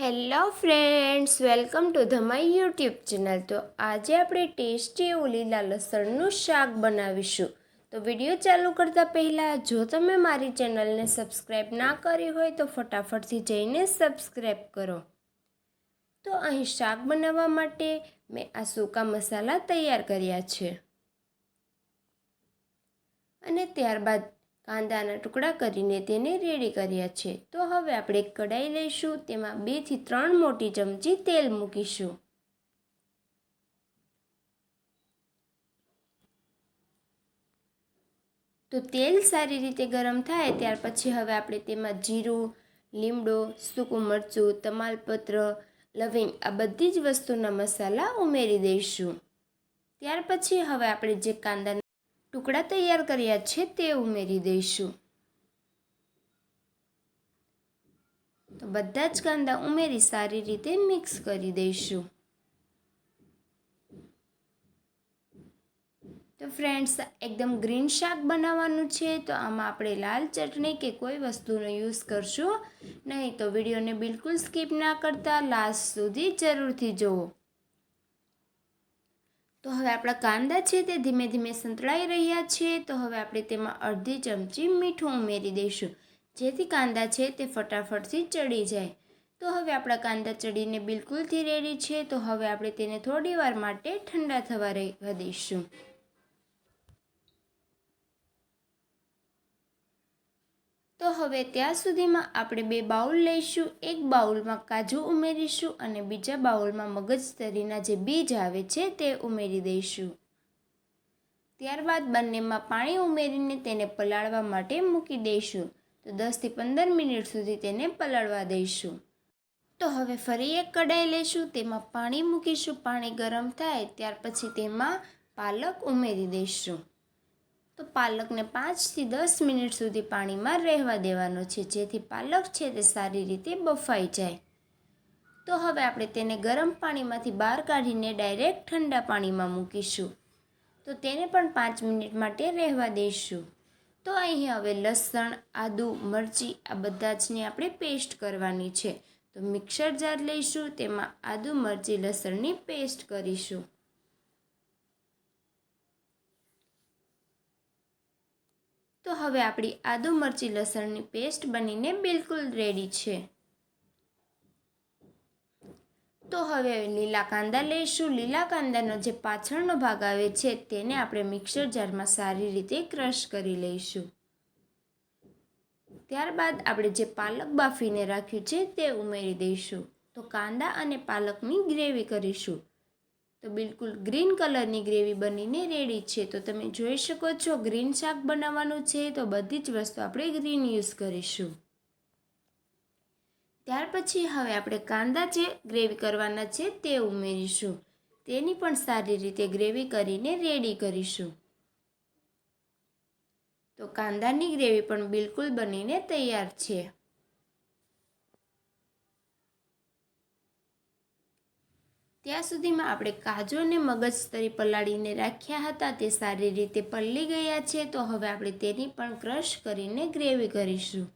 Hello friends, welcome to the my YouTube channel. તો આજે આપણે ટેસ્ટી એવું લીલા લસણનું શાક બનાવીશું. તો વીડિયો ચાલુ કરતાં પહેલાં, જો તમે મારી ચેનલને સબસ્ક્રાઈબ ના કરી હોય, તો ફટાફટથી જઈને સબસ્ક્રાઈબ કરો. તો અહીં શાક બનાવવા માટે મેં આ સૂકા મસાલા તૈયાર કર્યા છે. અને ત્યારબાદ કાંદાના ટુકડા કરીને તેને રેડી કર્યા છે. તો હવે આપણે એક કઢાઈ લઈશું, તેમાં બેથી ત્રણ મોટી ચમચી તેલ મૂકીશું. તો તેલ સારી રીતે ગરમ થાય ત્યાર પછી હવે આપણે તેમાં જીરું, લીમડો, સૂકું મરચું, તમાલપત્ર, લવિંગ આ બધી જ વસ્તુના મસાલા ઉમેરી દઈશું. ત્યાર પછી હવે આપણે જે કાંદા ટુકડા તૈયાર કર્યા છે તે ઉમેરી દઈશું. તો બધા જ કાંદા ઉમેરી સારી રીતે મિક્સ કરી દઈશું. તો ફ્રેન્ડ્સ એકદમ ગ્રીન શાક બનાવવાનું છે, તો આમાં આપણે લાલ ચટણી કે કોઈ વસ્તુનો યુઝ કરશું નહીં તો વિડીયોને બિલકુલ સ્કીપ ના કરતા લાસ્ટ સુધી જરૂરથી જુઓ તો હવે આપણા કાંદા છે તે ધીમે ધીમે સંતળાઈ રહ્યા છે. તો હવે આપણે તેમાં અડધી ચમચી મીઠું ઉમેરી દઈશું. જેથી કાંદા છે તે ફટાફટથી ચડી જાય. તો હવે આપણા કાંદા ચડીને બિલકુલથી રેડી છે. તો હવે આપણે તેને થોડી વાર માટે ઠંડા થવા રહેવા દઈશું તો હવે ત્યાં સુધીમાં આપણે બે બાઉલ લઈશું. એક બાઉલમાં કાજુ ઉમેરીશું અને બીજા બાઉલમાં મગજતરીના જે બીજ આવે છે તે ઉમેરી દઈશું. ત્યારબાદ બંનેમાં પાણી ઉમેરીને તેને પલાળવા માટે મૂકી દઈશું. તો દસથી પંદર મિનિટ સુધી તેને પલાળવા દઈશું. તો હવે ફરી એક કઢાઈ લઈશું. તેમાં પાણી મૂકીશું. પાણી ગરમ થાય ત્યાર પછી તેમાં પાલક ઉમેરી દઈશું. તો પાલકને પાંચથી દસ મિનિટ સુધી પાણીમાં રહેવા દેવાનો છે, જેથી પાલક છે તે સારી રીતે બફાઈ જાય. તો હવે આપણે તેને ગરમ પાણીમાંથી બહાર કાઢીને ડાયરેક્ટ ઠંડા પાણીમાં મૂકીશું. તો તેને પણ પાંચ મિનિટ માટે રહેવા દઈશું. તો અહીં હવે લસણ, આદુ, મરચી આ બધા જની આપણે પેસ્ટ કરવાની છે. તો મિક્સર જાર લઈશું, તેમાં આદુ, મરચી, લસણની પેસ્ટ કરીશું. તો હવે આપણી આદુ મરચી લસણની પેસ્ટ બનીને બિલકુલ રેડી છે. તો હવે લીલા કાંદા લઈશું. લીલા કાંદાનો જે પાછળનો ભાગ આવે છે તેને આપણે મિક્સર જારમાં સારી રીતે ક્રશ કરી લઈશું. ત્યારબાદ આપણે જે પાલક બાફીને રાખ્યું છે તે ઉમેરી દઈશું. તો કાંદા અને પાલકની ગ્રેવી કરીશું. તો બિલકુલ ગ્રીન કલરની ગ્રેવી બનીને રેડી છે. તો તમે જોઈ શકો છો ગ્રીન શાક બનાવવાનું છે. તો બધી જ વસ્તુ આપણે ગ્રીન યુઝ કરીશું. ત્યાર પછી હવે આપણે કાંદા જે ગ્રેવી કરવાના છે તે ઉમેરીશું. તેની પણ સારી રીતે ગ્રેવી કરીને રેડી કરીશું. તો કાંદાની ગ્રેવી પણ બિલકુલ બનીને તૈયાર છે. ત્યાં સુધીમાં આપણે કાજુને મગજ સ્તરે પલાળીને રાખ્યા હતા, તે સારી રીતે પલળી ગયા છે, તો હવે આપણે તેની પણ ક્રશ કરીને ગ્રેવી કરીશું.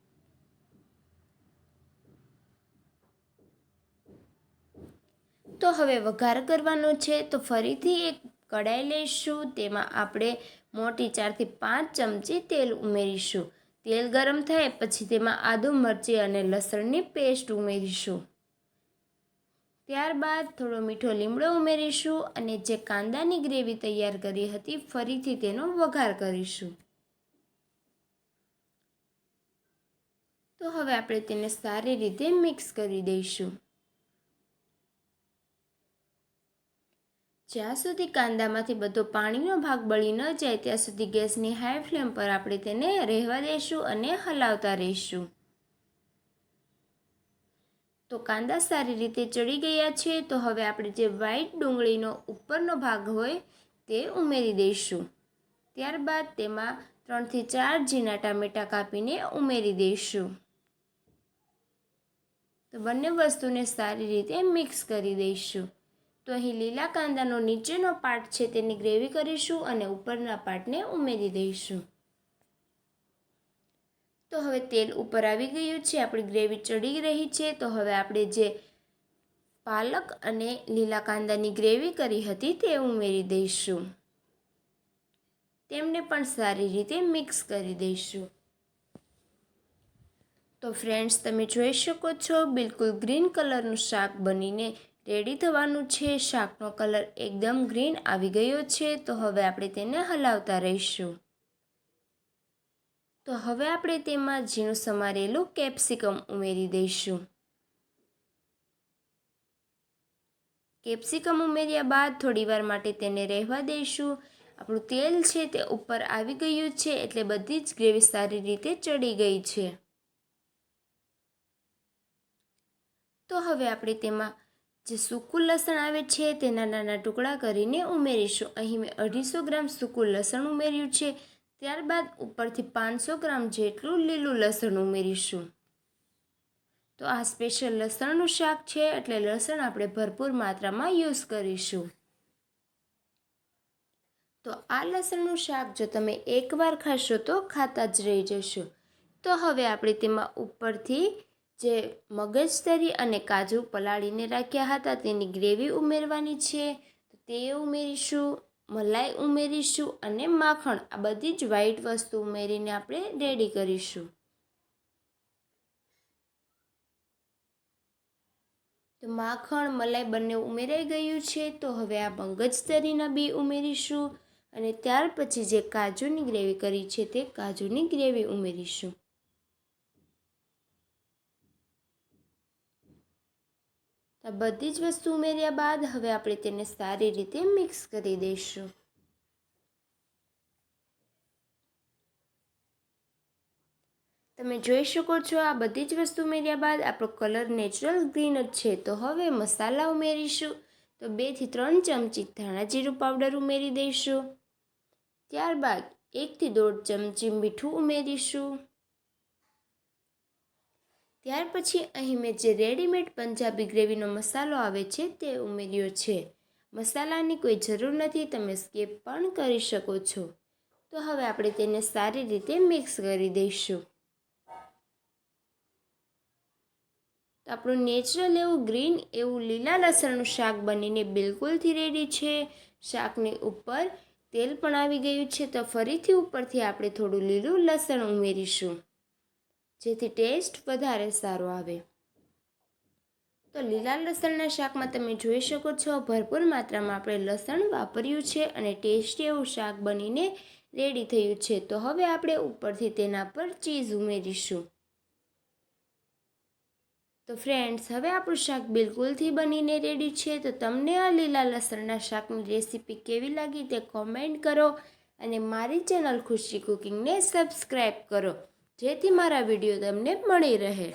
તો હવે વઘાર કરવાનો છે, તો ફરીથી એક કડાઈ લઈશું, તેમાં આપણે મોટી ચારથી પાંચ ચમચી તેલ ઉમેરીશું. તેલ ગરમ થાય પછી તેમાં આદુ મરચી અને લસણની પેસ્ટ ઉમેરીશું. ત્યારબાદ થોડો મીઠો લીમડો ઉમેરીશું અને જે કાંદાની ગ્રેવી તૈયાર કરી હતી ફરીથી તેનો વઘાર કરીશું. તો હવે આપણે તેને સારી રીતે મિક્સ કરી દઈશું. જ્યાં સુધી કાંદામાંથી બધો પાણીનો ભાગ બળી ન જાય, ત્યાં સુધી ગેસની હાઈ ફ્લેમ પર આપણે તેને રહેવા દઈશું અને હલાવતા રહીશું. તો કાંદા સારી રીતે ચડી ગયા છે, તો હવે આપણે જે વ્હાઈટ ડુંગળીનો ઉપરનો ભાગ હોય તે ઉમેરી દઈશું. ત્યારબાદ તેમાં ત્રણથી ચાર ઝીણા ટામેટાં કાપીને ઉમેરી દઈશું. તો બંને વસ્તુને સારી રીતે મિક્સ કરી દઈશું. તો અહીં લીલા કાંદાનો નીચેનો પાર્ટ છે, તેની ગ્રેવી કરીશું અને ઉપરના પાર્ટને ઉમેરી દઈશું. તો હવે તેલ ઉપર આવી ગયું છે, આપણી ગ્રેવી ચડી રહી છે, તો હવે આપણે જે પાલક અને લીલા કાંદાની ગ્રેવી કરી હતી તે ઉમેરી દઈશું. તેમને પણ સારી રીતે મિક્સ કરી દઈશું. તો ફ્રેન્ડ્સ, તમે જોઈ શકો છો, બિલકુલ ગ્રીન કલરનું શાક બનીને રેડી થવાનું છે. શાકનો કલર એકદમ ગ્રીન આવી ગયો છે, તો હવે આપણે તેને હલાવતા રહીશું. તો હવે આપણે તેમાં ઝીણું સમારેલું કેપ્સિકમ ઉમેરી દઈશું. કેપ્સિકમ ઉમેર્યા બાદ થોડીવાર માટે તેને રહેવા દઈશું. આપણું તેલ છે તે ઉપર આવી ગયું છે એટલે બધી જ ગ્રેવી સારી રીતે ચડી ગઈ છે. તો હવે આપણે તેમાં જે સૂકું લસણ આવે છે તેના નાના ટુકડા કરીને ઉમેરીશું. અહીં મેં અઢીસો ગ્રામ સૂકું લસણ ઉમેર્યું છે. ત્યારબાદ ઉપરથી પાંચસો ગ્રામ જેટલું લીલું લસણ ઉમેરીશું. તો આ સ્પેશિયલ લસણનું શાક છે, એટલે લસણ આપણે ભરપૂર માત્રામાં યુઝ કરીશું. તો આ લસણનું શાક જો તમે એકવાર ખાશો તો ખાતા જ રહી જશો. તો હવે આપણે તેમાં ઉપરથી જે મગજતરી અને કાજુ પલાળીને રાખ્યા હતા તેની ગ્રેવી ઉમેરવાની છે. તો તે ઉમેરીશું. મલાઈ ઉમેરીશું અને માખણ, આ બધી જ વ્હાઈટ વસ્તુ ઉમેરીને આપણે રેડી કરીશું. તો માખણ, મલાઈ બંને ઉમેરાઈ ગયું છે, તો હવે આ મગજતરીના બી ઉમેરીશું અને ત્યાર પછી જે કાજુની ગ્રેવી કરી છે તે કાજુની ગ્રેવી ઉમેરીશું. આ બધી જ વસ્તુ ઉમેર્યા બાદ હવે આપણે તેને સારી રીતે મિક્સ કરી દઈશું. તમે જોઈ શકો છો આ બધી જ વસ્તુ ઉમેર્યા બાદ આપણો કલર નેચરલ ગ્રીન જ છે. તો હવે મસાલા ઉમેરીશું. તો બેથી ત્રણ ચમચી ધાણા જીરું પાવડર ઉમેરી દઈશું. ત્યારબાદ એકથી દોઢ ચમચી મીઠું ઉમેરીશું. ત્યાર પછી અહીં મેં જે રેડીમેડ પંજાબી ગ્રેવીનો મસાલો આવે છે તે ઉમેર્યો છે. મસાલાની કોઈ જરૂર નથી, તમે સ્કીપ પણ કરી શકો છો. તો હવે આપણે તેને સારી રીતે મિક્સ કરી દઈશું. તો આપણું નેચરલ એવું ગ્રીન, એવું લીલા લસણનું શાક બનીને બિલકુલથી રેડી છે. શાકની ઉપર તેલ પણ આવી ગયું છે, તો ફરીથી ઉપરથી આપણે થોડું લીલું લસણ ઉમેરીશું. જેથી ટેસ્ટ વધારે સારો આવે. તો લીલા લસણના શાકમાં તમે જોઈ શકો છો, ભરપૂર માત્રામાં આપણે લસણ વાપર્યું છે અને ટેસ્ટી એવું શાક બનીને રેડી થયું છે. તો હવે આપણે ઉપરથી તેના પર ચીઝ ઉમેરીશું. તો ફ્રેન્ડ્સ હવે આપણું શાક બિલકુલથી બનીને રેડી છે. તો તમને આ લીલા લસણના શાકની રેસીપી કેવી લાગી તે કોમેન્ટ કરો અને મારી ચેનલ ખુશી કુકિંગને સબસ્ક્રાઈબ કરો. જેથી મારા વીડિયો તમને મળી રહે.